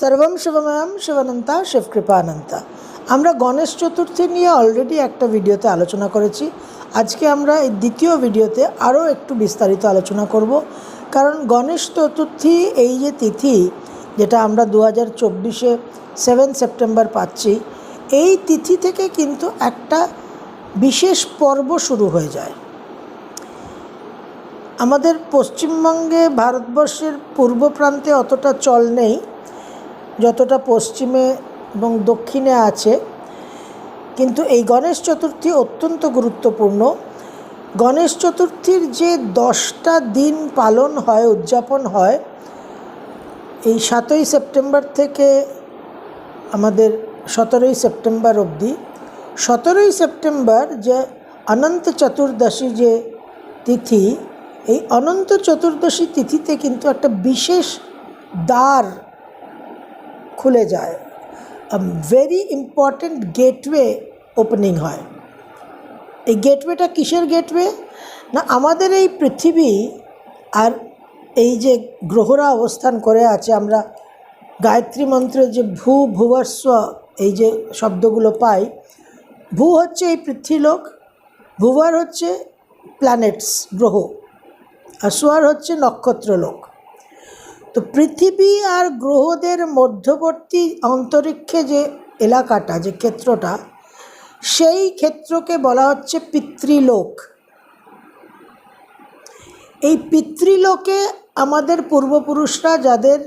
সর্বম শিবময়ম শিবানন্তা শিবকৃপানন্তা। আমরা গণেশ চতুর্থী নিয়ে অলরেডি একটা ভিডিওতে আলোচনা করেছি। আজকে আমরা এই দ্বিতীয় ভিডিওতে আরও একটু বিস্তারিত আলোচনা করব। কারণ গণেশ চতুর্থী এই যে তিথি, যেটা আমরা দু হাজার চব্বিশে সেভেন সেপ্টেম্বর পাচ্ছি, এই তিথি থেকে কিন্তু একটা বিশেষ পর্ব শুরু হয়ে যায়। আমাদের পশ্চিমবঙ্গে, ভারতবর্ষের পূর্ব প্রান্তে অতটা চল নেই। যতটা পশ্চিমে এবং দক্ষিণে আছে, কিন্তু এই গণেশ চতুর্থী অত্যন্ত গুরুত্বপূর্ণ। গণেশ চতুর্থীর যে দশটা দিন পালন হয়, উদযাপন হয়, এই সাতই সেপ্টেম্বর থেকে আমাদের সতেরোই সেপ্টেম্বর অবধি। সতেরোই সেপ্টেম্বর যে অনন্ত চতুর্দশী যে তিথি, এই অনন্ত চতুর্দশী তিথিতে কিন্তু একটা বিশেষ দ্বার খুলে যায়। ভেরি ইম্পর্ট্যান্ট গেটওয়ে ওপেনিং হয়। এই গেটওয়েটা কিসের গেটওয়ে না, আমাদের এই পৃথিবী আর এই যে গ্রহরা অবস্থান করে আছে, আমরা গায়ত্রী মন্ত্রে যে ভূ ভুবস্ব, এই যে শব্দগুলো পাই, ভূ হচ্ছে এই পৃথ্বীলোক ভুবর হচ্ছে প্ল্যানেটস গ্রহ, আর সোয়ার হচ্ছে নক্ষত্রলোক তো পৃথিবী আর গ্রহদের মধ্যবর্তী অন্তরিক্ষে যে এলাকাটা, যে ক্ষেত্রটা, সেই ক্ষেত্রকে বলা হচ্ছে পিতৃলোক। এই পিতৃলোকে আমাদের পূর্বপুরুষরা যাদের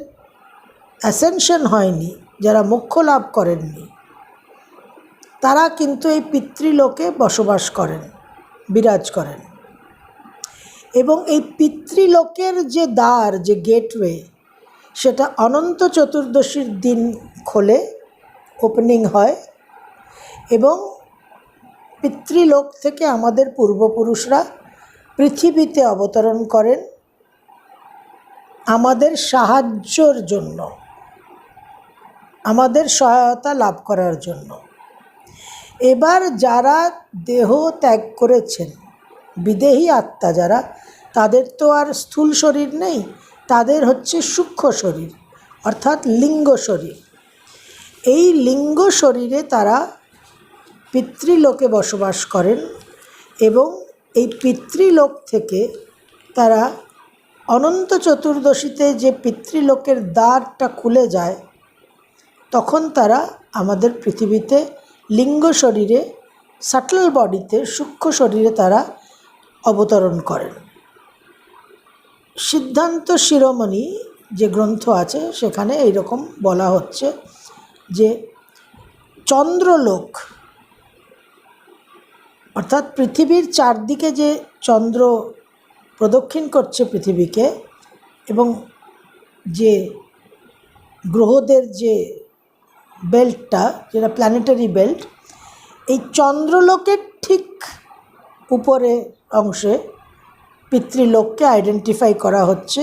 অ্যাসেনশন হয়নি, যারা মোক্ষ লাভ করেননি, তারা কিন্তু এই পিতৃলোকে বসবাস করেন, বিরাজ করেন। এবং এই পিতৃলোকের যে দ্বার, যে গেটওয়ে সেটা অনন্ত চতুর্দশীর দিন খোলে ওপেনিং হয় এবং পিতৃলোক থেকে আমাদের পূর্বপুরুষরা পৃথিবীতে অবতরণ করেন আমাদের সাহায্যর জন্য, আমাদের সহায়তা লাভ করার জন্য। এবার যারা দেহ ত্যাগ করেছেন, বিদেহী আত্মা যারা তাদের তো আর স্থূল শরীর নেই, তাদের হচ্ছে সূক্ষ্ম শরীর, অর্থাৎ লিঙ্গ শরীর। এই লিঙ্গ শরীরে তারা পিতৃলোকে বসবাস করেন এবং এই পিতৃলোক থেকে তারা অনন্ত চতুর্দশীতে যে পিতৃলোকের দ্বারটা খুলে যায়, তখন তারা আমাদের পৃথিবীতে লিঙ্গ শরীরে সাটল বডিতে সূক্ষ্ম শরীরে তারা অবতরণ করেন। সিদ্ধান্ত শিরোমণি যে গ্রন্থ আছে, সেখানে এইরকম বলা হচ্ছে যে চন্দ্রলোক, অর্থাৎ পৃথিবীর চারদিকে যে চন্দ্র প্রদক্ষিণ করছে পৃথিবীকে এবং যে গ্রহদের যে বেল্টটা, যেটা প্ল্যানেটারি বেল্ট এই চন্দ্রলোকের ঠিক উপরে অংশে পিতৃলোককে আইডেন্টিফাই করা হচ্ছে,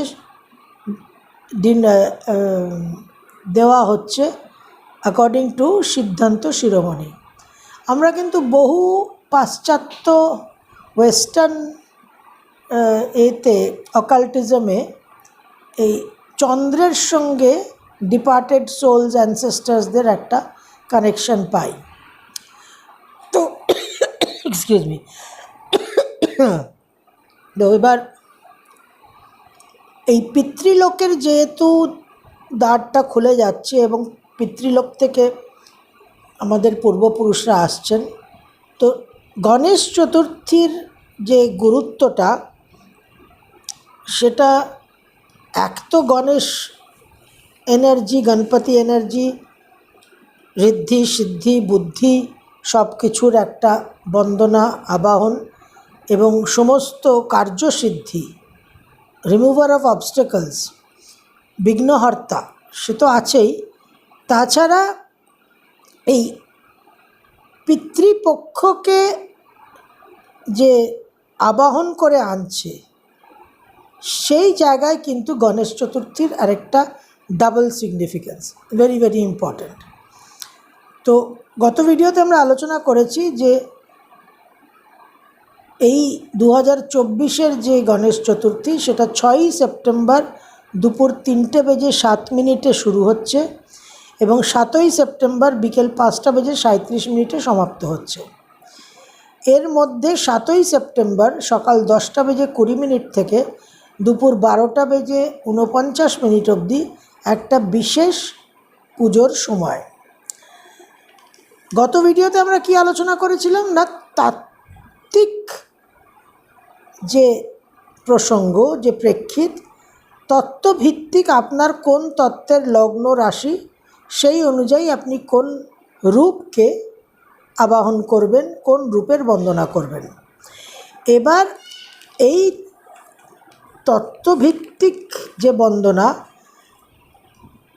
দিন দেওয়া হচ্ছে অ্যাকর্ডিং টু সিদ্ধান্ত শিরোমণি। আমরা কিন্তু বহু পাশ্চাত্য ওয়েস্টার্ন এতে অকাল্টিজমে এই চন্দ্রের সঙ্গে ডিপার্টেড সোলস অ্যানসেস্টার্সদের একটা কানেকশন পাই। তো এক্সকিউজ মি তো এবার এই পিতৃলোকের যেহেতু দ্বারটা খুলে যাচ্ছে এবং পিতৃলোক থেকে আমাদের পূর্বপুরুষরা আসছেন, তো গণেশ চতুর্থীর যে গুরুত্বটা, সেটা এক তো গণেশ এনার্জি, গণপতি এনার্জি, ঋদ্ধি, সিদ্ধি, বুদ্ধি সব কিছুর একটা বন্দনা, আবাহন এবং সমস্ত কার্যসিদ্ধি রিমুভার অফ অবস্টেকলস বিঘ্নহর্তা সে তো আছেই। তাছাড়া এই পিতৃপক্ষকে যে আবাহন করে আনছে, সেই জায়গায় কিন্তু গণেশ চতুর্থীর আরেকটা double significance very very important তো গত ভিডিওতে আমরা আলোচনা করেছি যে এই দু হাজার চব্বিশের যে গণেশ চতুর্থী, সেটা ছয়ই সেপ্টেম্বর দুপুর তিনটে বেজে সাত মিনিটে শুরু হচ্ছে এবং সাতই সেপ্টেম্বর বিকেল পাঁচটা বেজে সাঁত্রিশ মিনিটে সমাপ্ত হচ্ছে। এর মধ্যে সাতই সেপ্টেম্বর সকাল দশটা বেজে কুড়ি মিনিট থেকে দুপুর বারোটা বেজে উনপঞ্চাশ মিনিট অবধি একটা বিশেষ পুজোর সময়। গত ভিডিওতে আমরা কি আলোচনা করেছিলাম না, তাত্ত্বিক যে প্রসঙ্গ, যে প্রেক্ষিত, তত্ত্বভিত্তিক আপনার কোন তত্ত্বের লগ্ন রাশি, সেই অনুযায়ী আপনি কোন রূপকে আবাহন করবেন, কোন রূপের বন্দনা করবেন। এবার এই তত্ত্বভিত্তিক যে বন্দনা,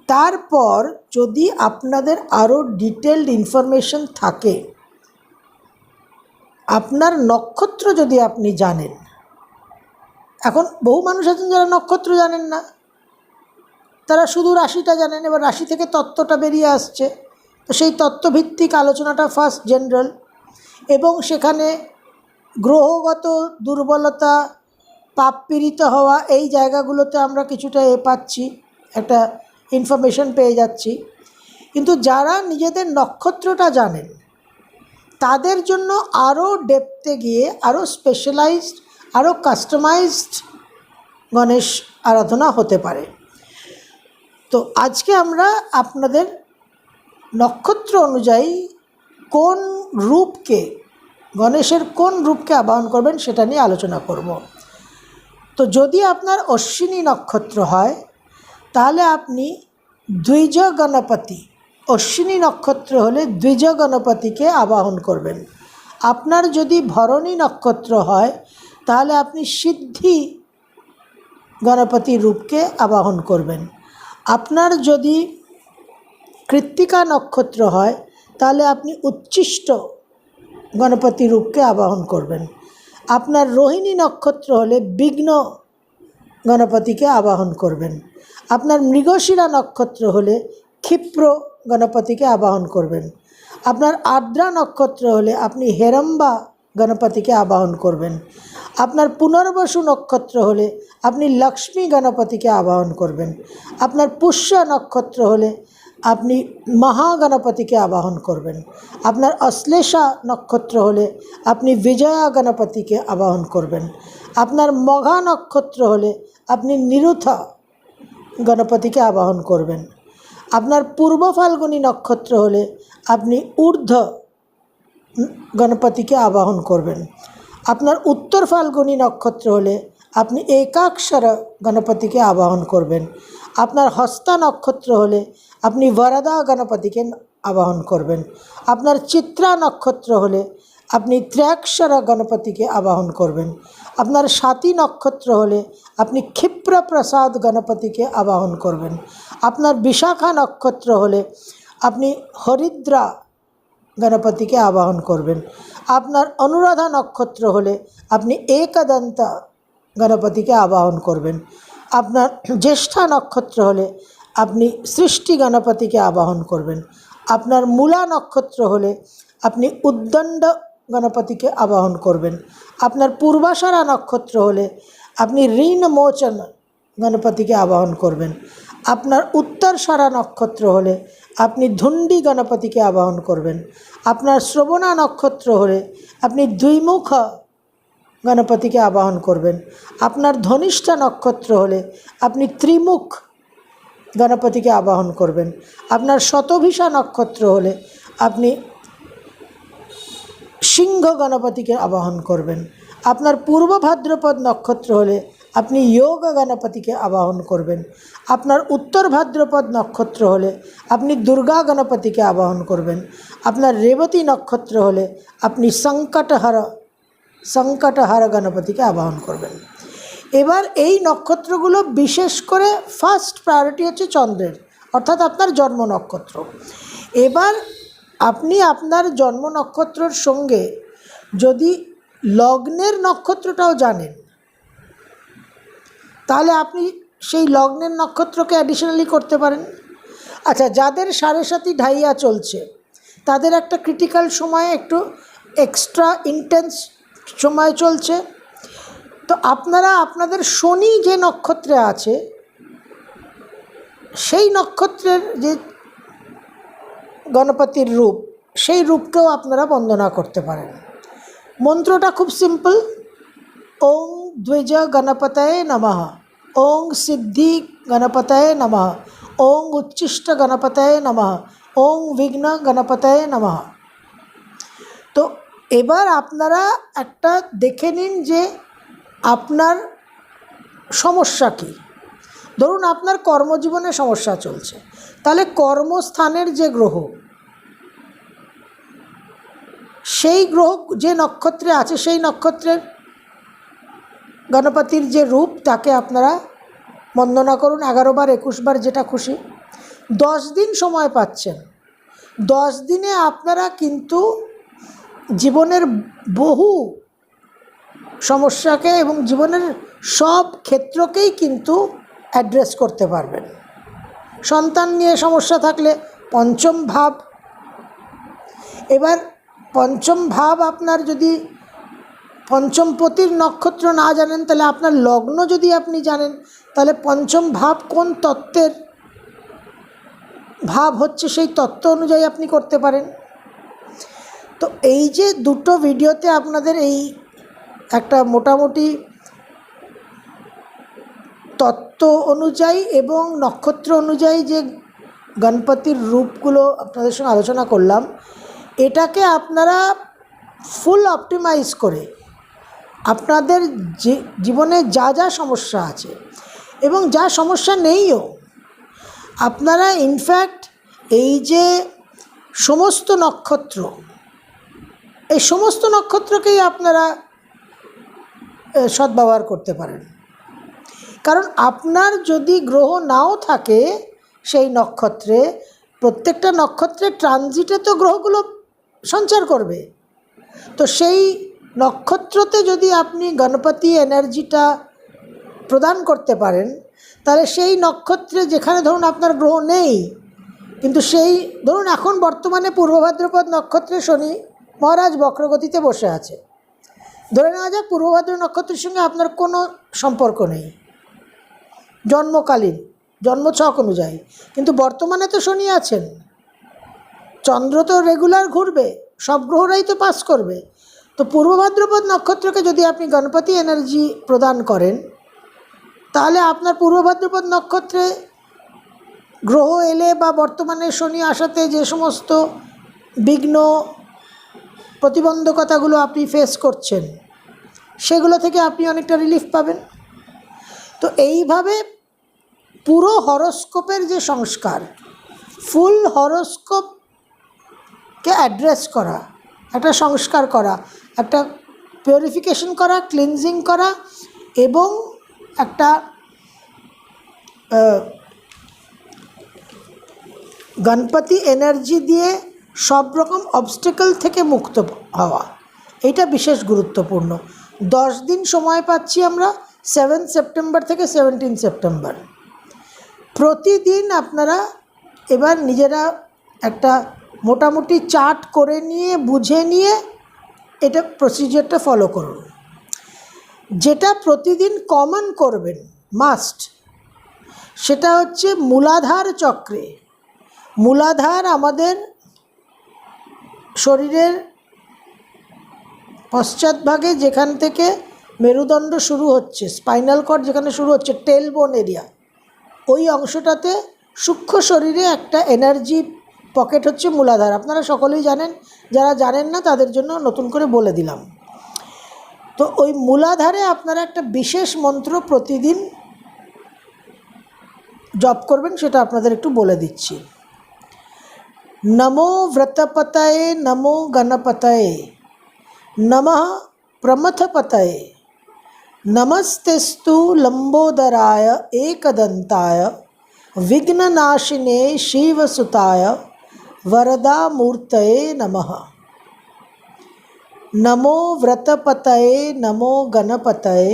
তারপর যদি আপনাদের আরও ডিটেলড ইনফরমেশন থাকে, আপনার নক্ষত্র যদি আপনি জানেন এখন বহু মানুষ আছেন যারা নক্ষত্র জানেন না। তারা শুধু রাশিটা জানেন, এবার রাশি থেকে তত্ত্বটা বেরিয়ে আসছে। তো সেই তত্ত্বভিত্তিক আলোচনাটা ফার্স্ট জেনারেল এবং সেখানে গ্রহগত দুর্বলতা, পাপ পীড়িত হওয়া, এই জায়গাগুলোতে আমরা কিছুটা এ পাচ্ছি, একটা ইনফরমেশন পেয়ে যাচ্ছি। কিন্তু যারা নিজেদের নক্ষত্রটা জানেন, তাদের জন্য আরও ডেপতে গিয়ে আরও স্পেশালাইজড আরও কাস্টমাইজড গণেশ আরাধনা হতে পারে। তো আজকে আমরা আপনাদের নক্ষত্র অনুযায়ী কোন রূপকে, গণেশের কোন রূপকে আবাহন করবেন সেটা নিয়ে আলোচনা করব। তো যদি আপনার অশ্বিনী নক্ষত্র হয়, তাহলে আপনি দ্বিজ গণপতি অশ্বিনী নক্ষত্র হলে দ্বিজ গণপতিকে আবাহন করবেন। আপনার যদি ভরণী নক্ষত্র হয় তাহলে আপনি সিদ্ধি গণপতি রূপকে আবাহন করবেন। আপনার যদি কৃত্তিকা নক্ষত্র হয়, তাহলে আপনি উচ্ছিষ্ট গণপতি রূপকে আবাহন করবেন। আপনার রোহিণী নক্ষত্র হলে বিঘ্ন গণপতিকে আবাহন করবেন। আপনার মৃগশিরা নক্ষত্র হলে ক্ষিপ্র গণপতিকে আবাহন করবেন। আপনার আর্দ্রা নক্ষত্র হলে আপনি হেরম্বা গণপতিকে আবাহন করবেন। আপনার পুনর্বসু নক্ষত্র হলে আপনি লক্ষ্মী গণপতিকে আবাহন করবেন। আপনার পুষ্য নক্ষত্র হলে আপনি মহাগণপতিকে আবাহন করবেন। আপনার অশ্লেষা নক্ষত্র হলে আপনি বিজয়া গণপতিকে আবাহন করবেন। আপনার মঘা নক্ষত্র হলে আপনি নিরুথা গণপতিকে আবাহন করবেন। আপনার পূর্ব ফাল্গুনী নক্ষত্র হলে আপনি ঊর্ধ্ব গণপতিকে আবাহন করবেন। আপনার উত্তর ফাল্গুনী নক্ষত্র হলে আপনি একাক্ষর গণপতিকে আবাহন করবেন। আপনার হস্তা নক্ষত্র হলে আপনি বরাদা গণপতিকে আবাহন করবেন। আপনার চিত্রা নক্ষত্র হলে আপনি ত্র্যাক্ষর গণপতিকে আবাহন করবেন। আপনার সাতী নক্ষত্র হলে আপনি ক্ষিপ্র প্রসাদ গণপতিকে আবাহন করবেন। আপনার বিশাখা নক্ষত্র হলে আপনি হরিদ্রা গণপতিকে আবাহন করবেন। আপনার অনুরাধা নক্ষত্র হলে আপনি একদন্তা গণপতিকে আবাহন করবেন। আপনার জ্যেষ্ঠা নক্ষত্র হলে আপনি সৃষ্টি গণপতিকে আবাহন করবেন। আপনার মূলা নক্ষত্র হলে আপনি উদ্দণ্ড গণপতিকে আবাহন করবেন। আপনার পূর্বাশারা নক্ষত্র হলে আপনি ঋণ মোচন গণপতিকে আবাহন করবেন। আপনার উত্তরসারা নক্ষত্র হলে আপনি ধুন্ডি গণপতিকে আবাহন করবেন। আপনার শ্রবণা নক্ষত্র হলে আপনি দ্বিমুখ গণপতিকে আবাহন করবেন। আপনার ধনিষ্ঠা নক্ষত্র হলে আপনি ত্রিমুখ গণপতিকে আবাহন করবেন। আপনার শতভিষা নক্ষত্র হলে আপনি সিংহ গণপতিকে আবাহন করবেন। আপনার পূর্ব ভাদ্রপদ নক্ষত্র হলে আপনি যোগ গণপতিকে আবাহন করবেন। আপনার উত্তর ভাদ্রপদ নক্ষত্র হলে আপনি দুর্গা গণপতিকে আবাহন করবেন। আপনার রেবতী নক্ষত্র হলে আপনি সংকটহার সংকটহার গণপতিকে আবাহন করবেন। এবার এই নক্ষত্রগুলো বিশেষ করে ফার্স্ট প্রায়োরিটি হচ্ছে চন্দ্রের, অর্থাৎ আপনার জন্ম নক্ষত্র। এবার আপনি আপনার জন্ম নক্ষত্রের সঙ্গে যদি লগ্নের নক্ষত্রটাও জানেন তাহলে আপনি সেই লগ্নের নক্ষত্রকে অ্যাডিশনালি করতে পারেন। আচ্ছা যাদের সাড়ে সাথী ঢাইয়া চলছে, তাদের একটা ক্রিটিক্যাল সময় একটু এক্সট্রা ইন্টেন্স সময় চলছে। তো আপনারা, আপনাদের শনি যে নক্ষত্রে আছে, সেই নক্ষত্রের যে গণপতির রূপ, সেই রূপকেও আপনারা বন্দনা করতে পারেন। মন্ত্রটা খুব সিম্পল ওং দ্বিজ গণপতায় নমঃ। ওং সিদ্ধি গণপতয়ে নমঃ ওং উচ্ছিষ্ট গণপতয়ে নমঃ ওং বিঘ্ন গণপতয়ে নমঃ তো এবার আপনারা একটা দেখে নিন যে আপনার সমস্যা কী। ধরুন আপনার কর্মজীবনে সমস্যা চলছে। তাহলে কর্মস্থানের যে গ্রহ, সেই গ্রহ যে নক্ষত্রে আছে, সেই নক্ষত্রের গণপতির যে রূপ, তাকে আপনারা বন্দনা করুন। এগারো বার, একুশ বার, যেটা খুশি। দশ দিন সময় পাচ্ছেন। দশ দিনে আপনারা কিন্তু জীবনের বহু সমস্যাকে এবং জীবনের সব ক্ষেত্রকেই কিন্তু অ্যাড্রেস করতে পারবেন। সন্তান নিয়ে সমস্যা থাকলে পঞ্চম ভাব। এবার পঞ্চম ভাব আপনার যদি পঞ্চমপতির নক্ষত্র না জানেন, তাহলে আপনার লগ্ন যদি আপনি জানেন, তাহলে পঞ্চম ভাব কোন তত্ত্বের? ভাব হচ্ছে সেই তত্ত্ব অনুযায়ী আপনি করতে পারেন। তো এই যে দুটো ভিডিওতে আপনাদের এই একটা মোটামুটি তত্ত্ব অনুযায়ী এবং নক্ষত্র অনুযায়ী যে গণপতির রূপগুলো আপনাদের সঙ্গে আলোচনা করলাম, এটাকে আপনারা ফুল অপটিমাইজ করে আপনাদের জীবনে যা যা সমস্যা আছে এবং যা সমস্যা নেইও, আপনারা ইনফ্যাক্ট এই যে সমস্ত নক্ষত্র, এই সমস্ত নক্ষত্রকেই আপনারা সদ্ব্যবহার করতে পারেন। কারণ আপনার যদি গ্রহ নাও থাকে সেই নক্ষত্রে, প্রত্যেকটা নক্ষত্রের ট্রানজিটে তো গ্রহগুলো সঞ্চার করবে। তো সেই নক্ষত্রতে যদি আপনি গণপতি এনার্জিটা প্রদান করতে পারেন, তাহলে সেই নক্ষত্রে যেখানে ধরুন আপনার গ্রহ নেই, কিন্তু সেই, ধরুন এখন বর্তমানে পূর্ব ভাদ্রপদ নক্ষত্রে শনি মহারাজ বক্রগতিতে বসে আছে। ধরে নেওয়া যাক পূর্ব ভাদ্র নক্ষত্রের সঙ্গে আপনার কোনো সম্পর্ক নেই। জন্মকালীন, জন্মছক অনুযায়ী। কিন্তু বর্তমানে তো শনি আছেন। চন্দ্র তো রেগুলার ঘুরবে, সব গ্রহরাই তো পাস করবে। তো পূর্ব ভাদ্রপদ নক্ষত্রকে যদি আপনি গণপতি এনার্জি প্রদান করেন, তাহলে আপনার পূর্ব ভাদ্রপদ নক্ষত্রে গ্রহ এলে বা বর্তমানে শনি আসাতে যে সমস্ত বিঘ্ন প্রতিবন্ধকতাগুলো আপনি ফেস করছেন, সেগুলো থেকে আপনি অনেকটা রিলিফ পাবেন। তো এইভাবে পুরো হরস্কোপের যে সংস্কার ফুল হরস্কোপকে অ্যাড্রেস করা, একটা সংস্কার করা একটা পিউরিফিকেশন করা ক্লিনজিং করা এবং একটা গণপতি এনার্জি দিয়ে সব রকম অবস্টেকল থেকে মুক্ত হওয়া। এটা বিশেষ গুরুত্বপূর্ণ। দশ দিন সময় পাচ্ছি আমরা সেভেন সেপ্টেম্বর থেকে সেভেন্টিন সেপ্টেম্বর প্রতিদিন আপনারা এবার নিজেরা একটা মোটামুটি চার্ট করে নিয়ে, বুঝে নিয়ে এটা প্রসিজারটা ফলো করুন। যেটা প্রতিদিন কমন করবেন মাস্ট সেটা হচ্ছে মূলাধার চক্রে। মূলাধার আমাদের শরীরের পশ্চাৎভাগে যেখান থেকে মেরুদণ্ড শুরু হচ্ছে স্পাইনাল কর্ড যেখানে শুরু হচ্ছে টেলবোন এরিয়া ওই অংশটাতে সূক্ষ্ম শরীরে একটা এনার্জি পকেট হচ্ছে মূলাধার। আপনারা সকলেই জানেন যারা জানেন না তাদের জন্য নতুন করে বলে দিলাম তো ওই মূলাধারে আপনারা একটা বিশেষ মন্ত্র প্রতিদিন জপ করবেন সেটা আপনাদের একটু বলে দিচ্ছি নমো व्रतपतये नमो गणपतये नमः प्रमथपतये नमस्तेस्तु लंबोदराय एकदंताय विघ्ननाशिने शिवसुताय वरदामूर्तये नमः नमो व्रतपतये नमो गणपतये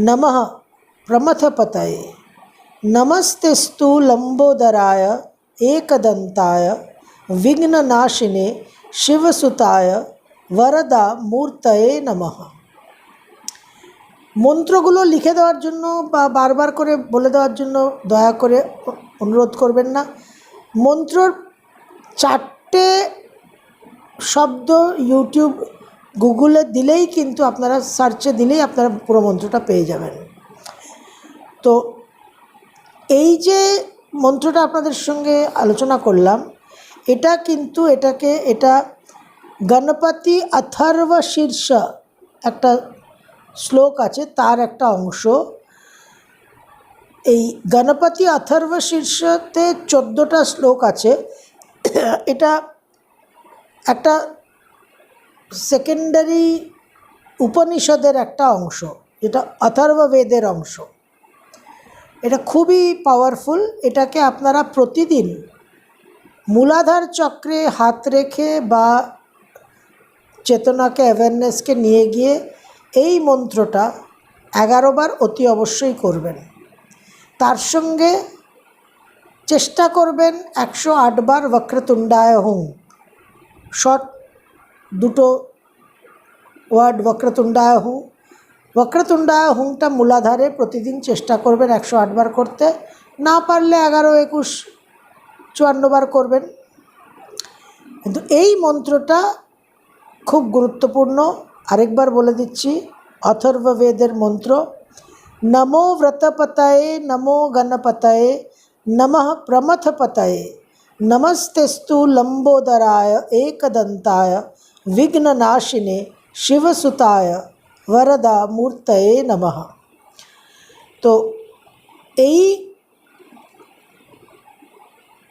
नमः प्रमथपतये नमस्तेस्तु लंबोदराय एकदंताय विघ्ननाशिने शिवसुताय वरदा मूर्तये नमः মন্ত্রগুলো লিখে দেওয়ার জন্য বা বারবার করে বলে দেওয়ার জন্য দয়া করে অনুরোধ করবেন না মন্ত্রর চারটে শব্দ ইউটিউব গুগলে দিলেই কিন্তু আপনারা সার্চে দিলেই আপনারা পুরো মন্ত্রটা পেয়ে যাবেন। তো এই যে মন্ত্রটা আপনাদের সঙ্গে আলোচনা করলাম, এটা কিন্তু এটাকে, এটা গণপতি অথর্ব শীর্ষ একটা শ্লোক আছে, তার একটা অংশ। এই গণপতি অথর্ব শীর্ষতে চোদ্দোটা শ্লোক আছে এটা একটা সেকেন্ডারি উপনিষদের একটা অংশ যেটা অথর্ব বেদের অংশ। এটা খুবই পাওয়ারফুল এটাকে আপনারা প্রতিদিন মূলাধার চক্রে হাত রেখে বা চেতনাকে অ্যাওয়ারনেসকে নিয়ে গিয়ে এই মন্ত্রটা এগারো বার অতি অবশ্যই করবেন। তার সঙ্গে চেষ্টা করবেন একশো আটবার বক্রতুণ্ডায় হুম শর্ট দুটো ওয়ার্ড বক্রতুণ্ডায় হুম বক্রতুণ্ডায় হুমটা মূলাধারে প্রতিদিন চেষ্টা করবেন একশো আটবার করতে। না পারলে এগারো একুশ চুয়ান্নবার করবেন। কিন্তু এই মন্ত্রটা খুব গুরুত্বপূর্ণ। আরেকবার বলে দিচ্ছি, অথর্ববেদের মন্ত্র, নমো ব্রতপতায়ে, নমো গণপতায়ে নমঃ প্রমথপতয়ে নমস্তেস্তু লম্বোদরায় একদন্তায় বিঘ্ননাশিনে শিবসুতায় वरदा মূর্তয়ে নমঃ তো এই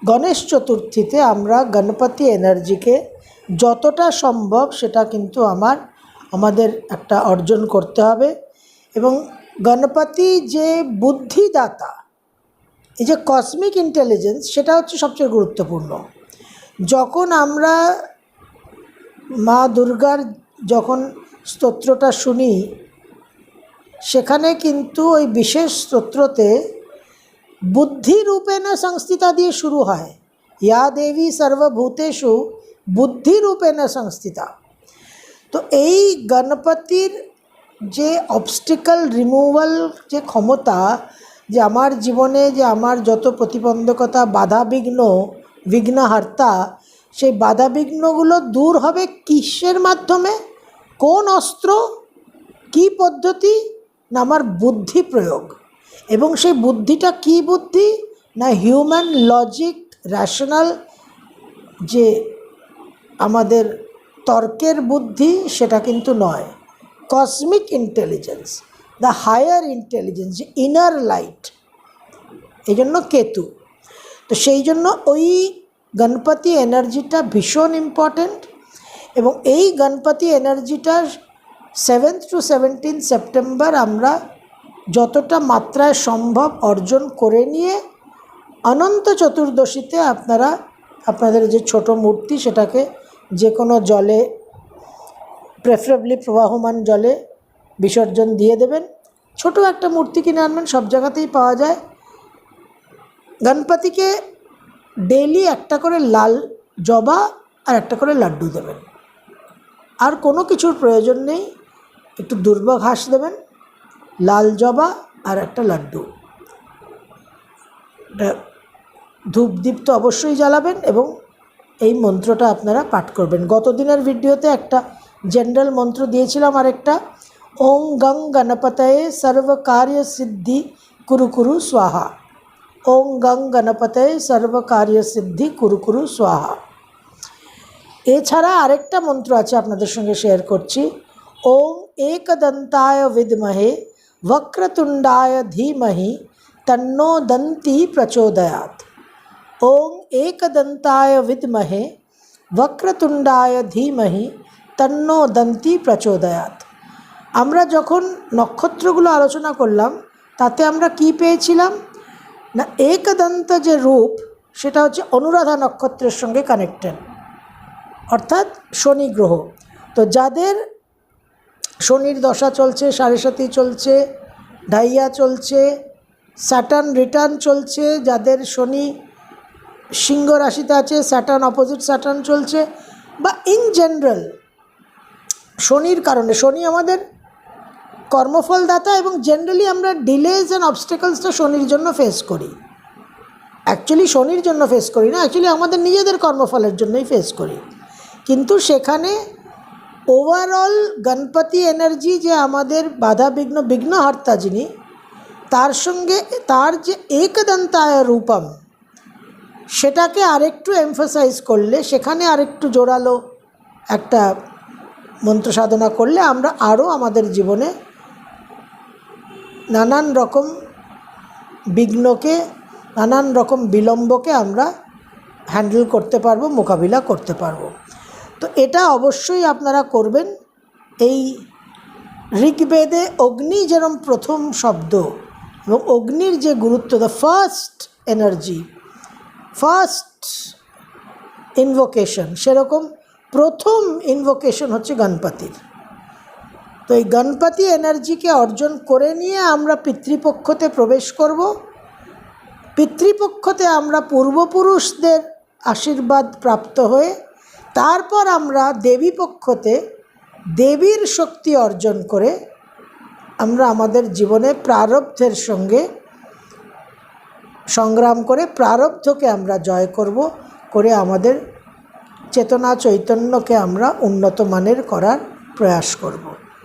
গণেশ চতুর্থীতে আমরা গণপতি এনার্জিকে যতটা সম্ভব সেটা কিন্তু আমার আমাদের একটা অর্জন করতে হবে এবং গণপতি যে বুদ্ধিদাতা এই যে কসমিক ইন্টেলিজেন্স সেটা হচ্ছে সবচেয়ে গুরুত্বপূর্ণ। যখন আমরা মা দুর্গার যখন স্তোত্রটা শুনি, সেখানে কিন্তু ওই বিশেষ স্তোত্রতে বুদ্ধিরূপেণ সংস্থিতা দিয়ে শুরু হয়। ইয়া দেবী সর্বভূতেষু বুদ্ধিরূপেণ সংস্থিতা। তো এই গণপতির যে অবস্টিক্যাল রিমুভাল যে ক্ষমতা যে আমার জীবনে যে আমার যত প্রতিবন্ধকতা বাধা বিঘ্ন বিঘ্নহার্তা, সেই বাধা বিঘ্নগুলো দূর হবে কিসের মাধ্যমে? কোন অস্ত্র? কি পদ্ধতি? না আমার বুদ্ধি প্রয়োগ? এবং সেই বুদ্ধিটা কি বুদ্ধি? না হিউম্যান লজিক, র্যাশনাল যে আমাদের তর্কের বুদ্ধি, সেটা কিন্তু নয়। Cosmic intelligence. The higher intelligence যে ইনার লাইট এই জন্য কেতু। তো সেই জন্য ওই গণপতি এনার্জিটা ভীষণ ইম্পর্ট্যান্ট এবং এই গণপতি এনার্জিটা সেভেন্থ টু সেভেন্টিন সেপ্টেম্বর আমরা যতটা মাত্রায় সম্ভব অর্জন করে নিয়ে অনন্ত চতুর্দশীতে আপনারা, আপনাদের যে ছোট মূর্তি সেটাকে যে কোনো জলে প্রেফারেবলি প্রবাহমান জলে বিসর্জন দিয়ে দেবেন। ছোট একটা মূর্তি কিনে আনবেন, সব জায়গাতেই পাওয়া যায়। গণপতিকে ডেলি একটা করে লাল জবা আর একটা করে লাড্ডু দেবেন। আর কোনো কিছুর প্রয়োজন নেই, একটু দুর্বা ঘাস দেবেন, লাল জবা আর একটা লাড্ডু। ধূপদীপ তো অবশ্যই জ্বালাবেন এবং এই মন্ত্রটা আপনারা পাঠ করবেন। গত দিনের ভিডিওতে একটা জেনারেল মন্ত্র দিয়েছিলাম আরেকটা ওং গং গণপতয়ে সর্বকার্য সিদ্ধি কুরু কুরু স্বাহা ওং গং গণপতয়ে সর্বকার্য সিদ্ধি কুরু কুরু স্বাহা এছাড়া আরেকটা মন্ত্র আছে আপনাদের সঙ্গে শেয়ার করছি ওং একদন্তায় বিদ্মহে বক্রতুণ্ডায় ধীমহি তন্নো দন্তি প্রচোদয়াত ওং একদন্তায় বিদ্মহে বক্রতুণ্ডায় ধীমহি তন্নো দন্তি প্রচোদয়াত আমরা যখন নক্ষত্রগুলো আলোচনা করলাম, তাতে আমরা কি পেয়েছিলাম? না, একদন্ত যে রূপ, সেটা হচ্ছে অনুরাধা নক্ষত্রের সঙ্গে কানেক্টেড অর্থাৎ শনি গ্রহ। তো যাদের শনির দশা চলছে সাড়ে চলছে, ডাইয়া চলছে, স্যাটার্ন রিটার্ন চলছে, যাদের শনি সিংহ রাশিতে আছে, স্যাটার্ন অপোজিট স্যাটার্ন চলছে, বা ইন জেনারেল শনির কারণে, শনি আমাদের কর্মফলদাতা এবং জেনারেলি আমরা ডিলেজ অ্যান্ড অবস্টেকলসটা শনির জন্য ফেস করি। অ্যাকচুয়ালি শনির জন্য ফেস করি না। অ্যাকচুয়ালি আমাদের নিজেদের কর্মফলের জন্যই ফেস করি। কিন্তু সেখানে ওভারঅল গণপতি এনার্জি যে আমাদের বাধা বিঘ্ন বিঘ্নহর্তা যিনি, তার সঙ্গে তার যে একদন্তায় রূপম, সেটাকে আরেকটু এমফাসাইজ করলে, সেখানে আরেকটু জোরালো একটা মন্ত্র সাধনা করলে আমরা আরও আমাদের জীবনে নানান রকম বিঘ্নকে, নানান রকম বিলম্বকে আমরা হ্যান্ডেল করতে পারব, মোকাবিলা করতে পারব। তো এটা অবশ্যই আপনারা করবেন। এই ঋগ্বেদে অগ্নি যেরম প্রথম শব্দ, এবং অগ্নির যে গুরুত্ব the first energy first invocation সেরকম প্রথম ইনভোকেশন হচ্ছে গণপতির। তো এই গণপতি এনার্জিকে অর্জন করে নিয়ে আমরা পিতৃপক্ষতে প্রবেশ করব। পিতৃপক্ষতে আমরা পূর্বপুরুষদের আশীর্বাদ প্রাপ্ত হয়ে তারপর আমরা দেবী পক্ষতে দেবীর শক্তি অর্জন করে আমরা আমাদের জীবনে প্রারব্ধের সঙ্গে সংগ্রাম করে প্রারব্ধকে আমরা জয় করব, করে আমাদের চেতনা চৈতন্যকে আমরা উন্নত মানের করার প্রয়াস করব।